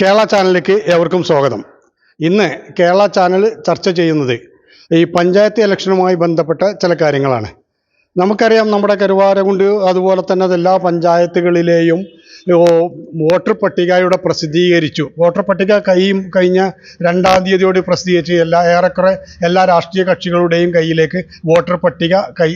കേരള ചാനലിലേക്ക് ഏവർക്കും സ്വാഗതം. ഇന്ന് കേരള ചാനൽ ചർച്ച ചെയ്യുന്നത് ഈ പഞ്ചായത്ത് ഇലക്ഷനുമായി ബന്ധപ്പെട്ട ചില കാര്യങ്ങളാണ്. നമുക്കറിയാം നമ്മുടെ കരുവാരകുണ്ട് അതുപോലെ തന്നെ എല്ലാ പഞ്ചായത്തുകളിലെയും വോട്ടർ പട്ടികയുടെ പ്രസിദ്ധീകരിച്ചു. വോട്ടർ പട്ടിക കൈയും കഴിഞ്ഞ രണ്ടാം തീയതിയോട് പ്രസിദ്ധീകരിച്ച് എല്ലാ ഏറെക്കുറെ എല്ലാ രാഷ്ട്രീയ കക്ഷികളുടെയും കയ്യിലേക്ക് വോട്ടർ പട്ടിക കൈ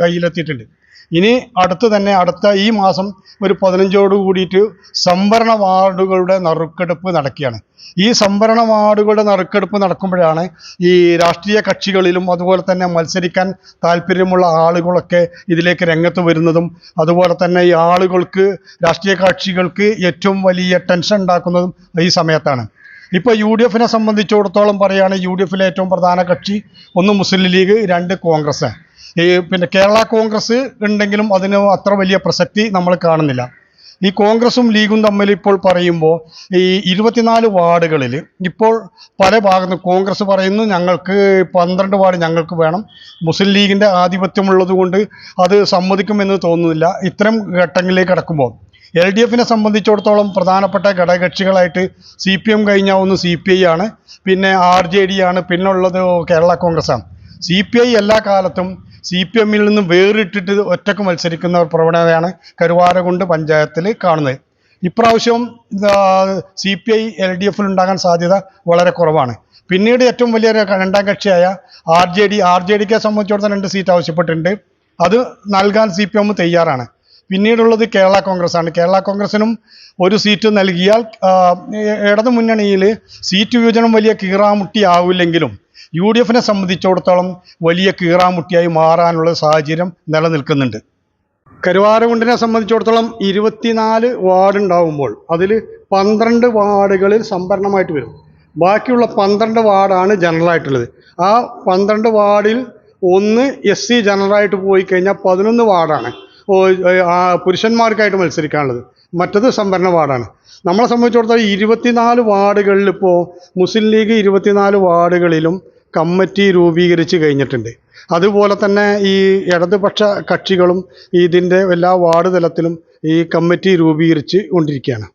കയ്യിലെത്തിയിട്ടുണ്ട്. ഇനി അടുത്ത് തന്നെ അടുത്ത ഈ മാസം ഒരു പതിനഞ്ചോട് കൂടിയിട്ട് സംവരണ വാർഡുകളുടെ നറുക്കെടുപ്പ് നടക്കുകയാണ്. ഈ സംവരണ വാർഡുകളുടെ നറുക്കെടുപ്പ് നടക്കുമ്പോഴാണ് ഈ രാഷ്ട്രീയ കക്ഷികളിലും അതുപോലെ തന്നെ മത്സരിക്കാൻ താല്പര്യമുള്ള ആളുകളൊക്കെ ഇതിലേക്ക് രംഗത്ത് വരുന്നതും അതുപോലെ തന്നെ ഈ ആളുകൾക്ക് രാഷ്ട്രീയ കക്ഷികൾക്ക് ഏറ്റവും വലിയ ടെൻഷൻ ഉണ്ടാക്കുന്നതും ഈ സമയത്താണ്. ഇപ്പോൾ യു ഡി എഫിനെ സംബന്ധിച്ചിടത്തോളം പറയുകയാണെങ്കിൽ യു ഡി എഫിലെ ഏറ്റവും പ്രധാന കക്ഷി ഒന്ന് മുസ്ലിം ലീഗ് രണ്ട് കോൺഗ്രസ്. ഈ പിന്നെ കേരള കോൺഗ്രസ് ഉണ്ടെങ്കിലും അതിന് അത്ര വലിയ പ്രസക്തി നമ്മൾ കാണുന്നില്ല. ഈ കോൺഗ്രസും ലീഗും തമ്മിൽ ഇപ്പോൾ പറയുമ്പോൾ ഈ ഇരുപത്തിനാല് വാർഡുകളിൽ ഇപ്പോൾ പല ഭാഗത്തും കോൺഗ്രസ് പറയുന്നു ഞങ്ങൾക്ക് പന്ത്രണ്ട് വാർഡ് ഞങ്ങൾക്ക് വേണം. മുസ്ലിം ലീഗിന്റെ ആധിപത്യമുള്ളതുകൊണ്ട് അത് സമ്മതിക്കുമെന്ന് തോന്നുന്നില്ല. ഇത്തരം ഘട്ടങ്ങളിലേക്ക് കടക്കുമ്പോൾ എൽ ഡി എഫിനെ സംബന്ധിച്ചിടത്തോളം പ്രധാനപ്പെട്ട ഘടകകക്ഷികളായിട്ട് സി പി എം കഴിഞ്ഞാൽ ഒന്ന് സി പി ഐ ആണ്. പിന്നെ ആർ ജെ ഡി ആണ് പിന്നുള്ളത് കേരള കോൺഗ്രസ് ആണ് സി പി ഐ എല്ലാ കാലത്തും സി പി എമ്മിൽ നിന്ന് വേറിട്ടിട്ട് ഒറ്റയ്ക്ക് മത്സരിക്കുന്ന ഒരു പ്രവണതയാണ് കരുവാരകുണ്ട് പഞ്ചായത്തിൽ കാണുന്നത്. ഇപ്രാവശ്യം C P I L D എഫിൽ ഉണ്ടാകാൻ സാധ്യത വളരെ കുറവാണ്. പിന്നീട് ഏറ്റവും വലിയ രണ്ടാം കക്ഷിയായ R J D R J ഡിക്കെ സംബന്ധിച്ചിടത്തോളം രണ്ട് സീറ്റ് ആവശ്യപ്പെട്ടിട്ടുണ്ട്. അത് നൽകാൻ സി പി എം തയ്യാറാണ്. പിന്നീടുള്ളത് കേരള കോൺഗ്രസ് ആണ് കേരള കോൺഗ്രസിനും ഒരു സീറ്റ് നൽകിയാൽ ഇടതു മുന്നണിയിൽ സീറ്റ് വിഭജനം വലിയ കീറാമുട്ടി ആവില്ലെങ്കിലും യു ഡി എഫിനെ സംബന്ധിച്ചിടത്തോളം വലിയ കീറാമുട്ടിയായി മാറാനുള്ള സാഹചര്യം നിലനിൽക്കുന്നുണ്ട്. കരുവാരകുണ്ടിനെ സംബന്ധിച്ചിടത്തോളം ഇരുപത്തിനാല് വാർഡ് ഉണ്ടാവുമ്പോൾ അതിൽ പന്ത്രണ്ട് വാർഡുകളിൽ സംഭരണമായിട്ട് വരും. ബാക്കിയുള്ള പന്ത്രണ്ട് വാർഡാണ് ജനറലായിട്ടുള്ളത്. ആ പന്ത്രണ്ട് വാർഡിൽ ഒന്ന് എസ് സി ജനറലായിട്ട് പോയി കഴിഞ്ഞാൽ പതിനൊന്ന് വാർഡാണ്. പുരുഷന്മാർക്കായിട്ട് മത്സരിക്കാനുള്ളത്. മറ്റത് സംവരണ വാർഡാണ്. നമ്മളെ സംബന്ധിച്ചിടത്തോളം ഇരുപത്തിനാല് വാർഡുകളിൽ ഇപ്പോൾ മുസ്ലിം ലീഗ് ഇരുപത്തിനാല് വാർഡുകളിലും കമ്മിറ്റി രൂപീകരിച്ച് കഴിഞ്ഞിട്ടുണ്ട്. അതുപോലെ തന്നെ ഈ ഇടതുപക്ഷ കക്ഷികളും ഇതിന്റെ എല്ലാ വാർഡ് തലത്തിലും ഈ കമ്മിറ്റി രൂപീകരിച്ച് കൊണ്ടിരിക്കുകയാണ്.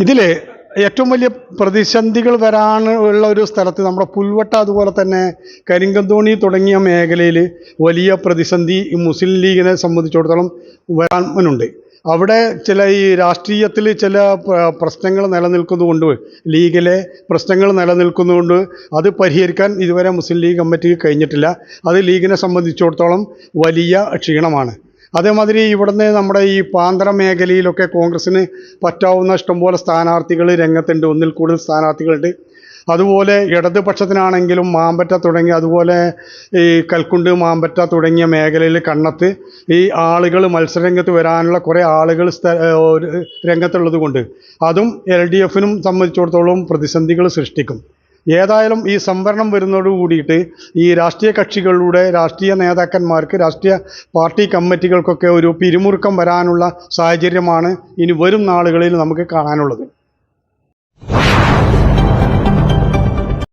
ഇതിൽ ഏറ്റവും വലിയ പ്രതിസന്ധികൾ വരാനുള്ള ഒരു സ്ഥലത്ത് നമ്മുടെ പുൽവട്ട അതുപോലെ തന്നെ കരിങ്കന്തോണി തുടങ്ങിയ മേഖലയിൽ വലിയ പ്രതിസന്ധി ഈ മുസ്ലിം ലീഗിനെ സംബന്ധിച്ചിടത്തോളം വരാനുണ്ട്. അവിടെ ചില ഈ രാഷ്ട്രീയത്തിൽ ചില പ്രശ്നങ്ങൾ നിലനിൽക്കുന്നതുകൊണ്ട് ലീഗിലെ പ്രശ്നങ്ങൾ നിലനിൽക്കുന്നതുകൊണ്ട് അത് പരിഹരിക്കാൻ ഇതുവരെ മുസ്ലിം ലീഗ് കമ്മിറ്റിക്ക് കഴിഞ്ഞിട്ടില്ല. അത് ലീഗിനെ സംബന്ധിച്ചിടത്തോളം വലിയ ക്ഷീണമാണ്. അതേമാതിരി ഇവിടുന്ന് നമ്മുടെ ഈ പാന്തര മേഖലയിലൊക്കെ കോൺഗ്രസ്സിന് പറ്റാവുന്ന ഇഷ്ടംപോലെ സ്ഥാനാർത്ഥികൾ രംഗത്തുണ്ട്. ഒന്നിൽ കൂടുതൽ സ്ഥാനാർത്ഥികളുണ്ട്. അതുപോലെ ഇടതുപക്ഷത്തിനാണെങ്കിലും മാമ്പറ്റ തുടങ്ങി അതുപോലെ ഈ കൽക്കുണ്ട് മാമ്പറ്റ തുടങ്ങിയ മേഖലയിൽ കണ്ണത്ത് ഈ ആളുകൾ മത്സരരംഗത്ത് വരാനുള്ള കുറേ ആളുകൾ രംഗത്തുള്ളത് കൊണ്ട് അതും എൽ ഡി എഫിനും സംബന്ധിച്ചിടത്തോളം പ്രതിസന്ധികൾ സൃഷ്ടിക്കും. ഏതായാലും ഈ സംവരണം വരുന്നതോട് കൂടിയിട്ട് ഈ രാഷ്ട്രീയ കക്ഷികളുടെ രാഷ്ട്രീയ നേതാക്കന്മാർക്ക് രാഷ്ട്രീയ പാർട്ടി കമ്മിറ്റികൾക്കൊക്കെ ഒരു പിരിമുറുക്കം വരാനുള്ള സാഹചര്യമാണ് ഇനി വരും നാളുകളിൽ നമുക്ക് കാണാനുള്ളത്.